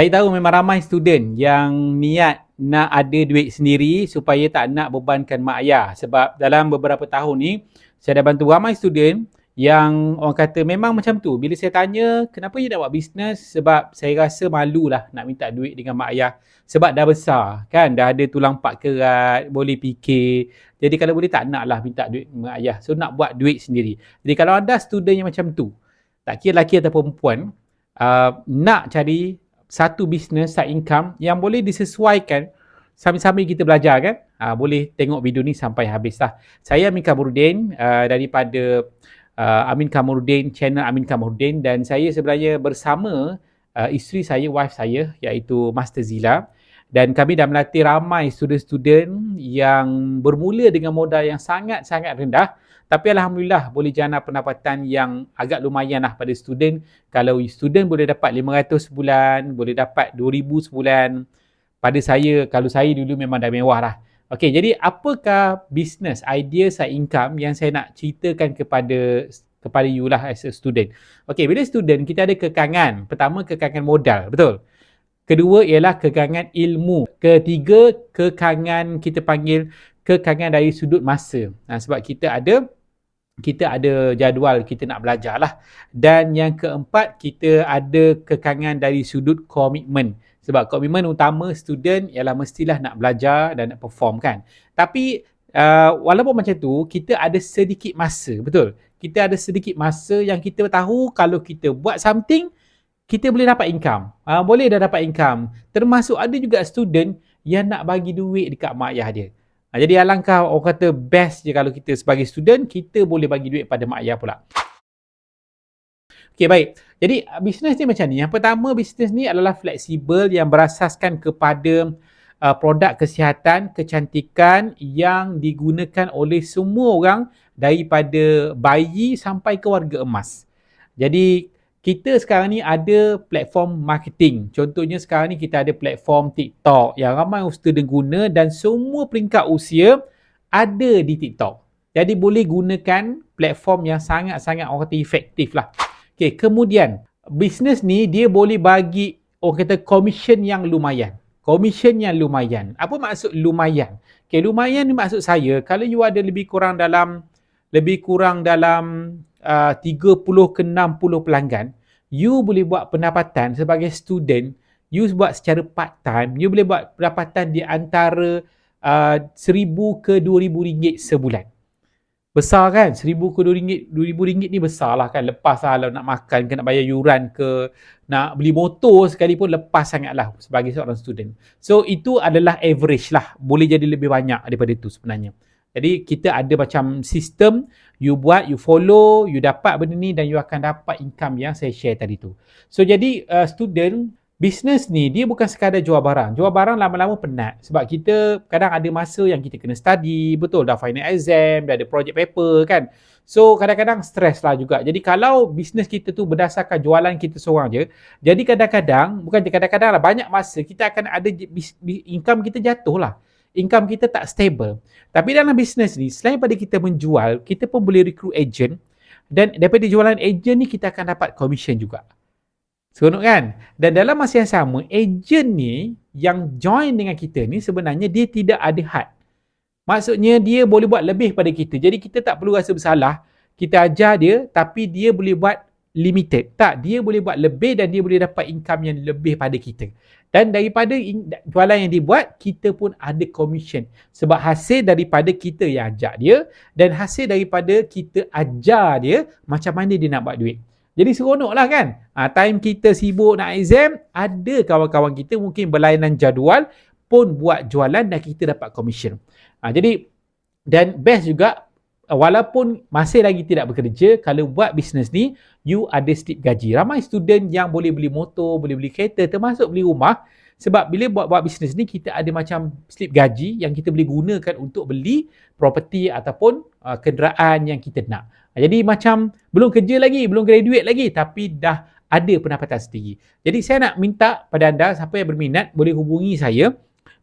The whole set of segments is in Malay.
Saya tahu memang ramai student yang niat nak ada duit sendiri supaya tak nak bebankan mak ayah. Sebab dalam beberapa tahun ni, saya dah bantu ramai student yang orang kata memang macam tu. Bila saya tanya kenapa you nak buat bisnes, sebab saya rasa malu lah nak minta duit dengan mak ayah. Sebab dah besar kan, dah ada tulang pak kerat, boleh fikir. Jadi kalau boleh tak nak lah minta duit dengan mak ayah. So nak buat duit sendiri. Jadi kalau anda student yang macam tu, tak kira lelaki atau perempuan, uh, nak cari satu bisnes side income yang boleh disesuaikan sambil-sambil kita belajar kan. Uh, boleh tengok video ni sampai habis lah. Saya Amin Kamarudin uh, daripada uh, Amin Kamarudin, channel Amin Kamarudin dan saya sebenarnya bersama uh, isteri saya, wife saya iaitu Master Zila dan kami dah melatih ramai student-student yang bermula dengan modal yang sangat-sangat rendah tapi Alhamdulillah boleh jana pendapatan yang agak lumayan lah pada student. Kalau student boleh dapat 500 sebulan, boleh dapat 2000 sebulan. Pada saya, kalau saya dulu memang dah mewah lah. Okay, jadi apakah business, idea side income yang saya nak ceritakan kepada kepada you lah as a student. Okay, bila student, kita ada kekangan. Pertama, kekangan modal. Betul? Kedua ialah kekangan ilmu. Ketiga, kekangan kita panggil kekangan dari sudut masa. Nah, sebab kita ada kita ada jadual kita nak belajar lah. Dan yang keempat, kita ada kekangan dari sudut komitmen. Sebab komitmen utama student ialah mestilah nak belajar dan nak perform kan. Tapi uh, walaupun macam tu, kita ada sedikit masa, betul? Kita ada sedikit masa yang kita tahu kalau kita buat something, kita boleh dapat income. Uh, boleh dah dapat income. Termasuk ada juga student yang nak bagi duit dekat mak ayah dia. Ha, jadi alangkah orang kata best je kalau kita sebagai student, kita boleh bagi duit pada mak ayah pula. Okay, baik. Jadi bisnes ni macam ni. Yang pertama, bisnes ni adalah fleksibel yang berasaskan kepada uh, produk kesihatan, kecantikan yang digunakan oleh semua orang daripada bayi sampai ke warga emas. Jadi, kita sekarang ni ada platform marketing. Contohnya sekarang ni kita ada platform TikTok yang ramai student guna dan semua peringkat usia ada di TikTok. Jadi boleh gunakan platform yang sangat-sangat orang kata efektif lah. Okay, kemudian bisnes ni dia boleh bagi orang kata commission yang lumayan. Commission yang lumayan. Apa maksud lumayan? Okay, lumayan ni maksud saya kalau you ada lebih kurang dalam lebih kurang dalam uh, 30 ke 60 pelanggan, you boleh buat pendapatan sebagai student, you buat secara part time, you boleh buat pendapatan di antara uh, 1000 ke 2000 ringgit sebulan. Besar kan? 1000 ke 2000 ringgit, 2000 ringgit ni besar lah kan. Lepas lah kalau nak makan ke nak bayar yuran ke nak beli motor sekalipun lepas sangat lah sebagai seorang student. So itu adalah average lah. Boleh jadi lebih banyak daripada itu sebenarnya. Jadi kita ada macam sistem you buat, you follow, you dapat benda ni dan you akan dapat income yang saya share tadi tu. So jadi uh, student Business ni dia bukan sekadar jual barang. Jual barang lama-lama penat. Sebab kita kadang ada masa yang kita kena study. Betul dah final exam, dah ada project paper kan. So kadang-kadang stres lah juga. Jadi kalau bisnes kita tu berdasarkan jualan kita seorang je. Jadi kadang-kadang, bukan kadang-kadang lah, banyak masa kita akan ada income kita jatuh lah income kita tak stable. Tapi dalam bisnes ni, selain pada kita menjual, kita pun boleh recruit agent dan daripada jualan agent ni kita akan dapat commission juga. Seronok kan? Dan dalam masa yang sama, agent ni yang join dengan kita ni sebenarnya dia tidak ada had. Maksudnya dia boleh buat lebih pada kita. Jadi kita tak perlu rasa bersalah. Kita ajar dia tapi dia boleh buat limited. Tak, dia boleh buat lebih dan dia boleh dapat income yang lebih pada kita. Dan daripada jualan yang dibuat, kita pun ada commission. Sebab hasil daripada kita yang ajak dia dan hasil daripada kita ajar dia macam mana dia nak buat duit. Jadi seronok lah kan? Ha, time kita sibuk nak exam, ada kawan-kawan kita mungkin berlainan jadual pun buat jualan dan kita dapat commission. Ha, jadi, dan best juga walaupun masih lagi tidak bekerja, kalau buat bisnes ni, you ada slip gaji. Ramai student yang boleh beli motor, boleh beli kereta, termasuk beli rumah. Sebab bila buat-buat bisnes ni, kita ada macam slip gaji yang kita boleh gunakan untuk beli property ataupun uh, kenderaan yang kita nak. Jadi macam belum kerja lagi, belum graduate lagi tapi dah ada pendapatan sendiri. Jadi saya nak minta pada anda, siapa yang berminat boleh hubungi saya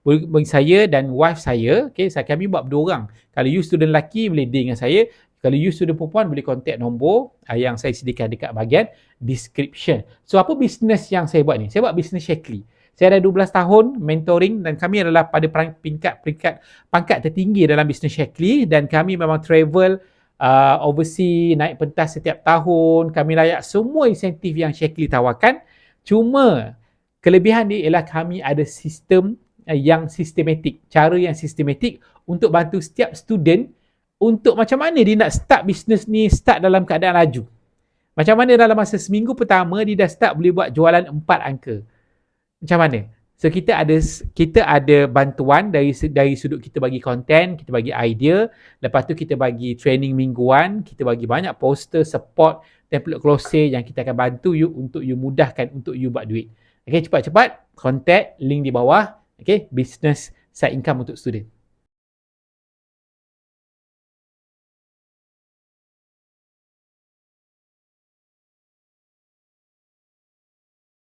bagi saya dan wife saya, okay, saya kami buat berdua orang. Kalau you student lelaki boleh deal dengan saya. Kalau you student perempuan boleh contact nombor uh, yang saya sediakan dekat bahagian description. So apa bisnes yang saya buat ni? Saya buat bisnes Shakely. Saya dah 12 tahun mentoring dan kami adalah pada peringkat-peringkat pangkat tertinggi dalam bisnes Shakely dan kami memang travel uh, overseas, naik pentas setiap tahun. Kami layak semua insentif yang Shakely tawarkan. Cuma kelebihan ni ialah kami ada sistem yang sistematik, cara yang sistematik untuk bantu setiap student untuk macam mana dia nak start bisnes ni start dalam keadaan laju. Macam mana dalam masa seminggu pertama dia dah start boleh buat jualan empat angka. Macam mana? So kita ada kita ada bantuan dari dari sudut kita bagi konten, kita bagi idea, lepas tu kita bagi training mingguan, kita bagi banyak poster support template closing yang kita akan bantu you untuk you mudahkan untuk you buat duit. Okay, cepat-cepat contact link di bawah. Okay, business side income untuk student.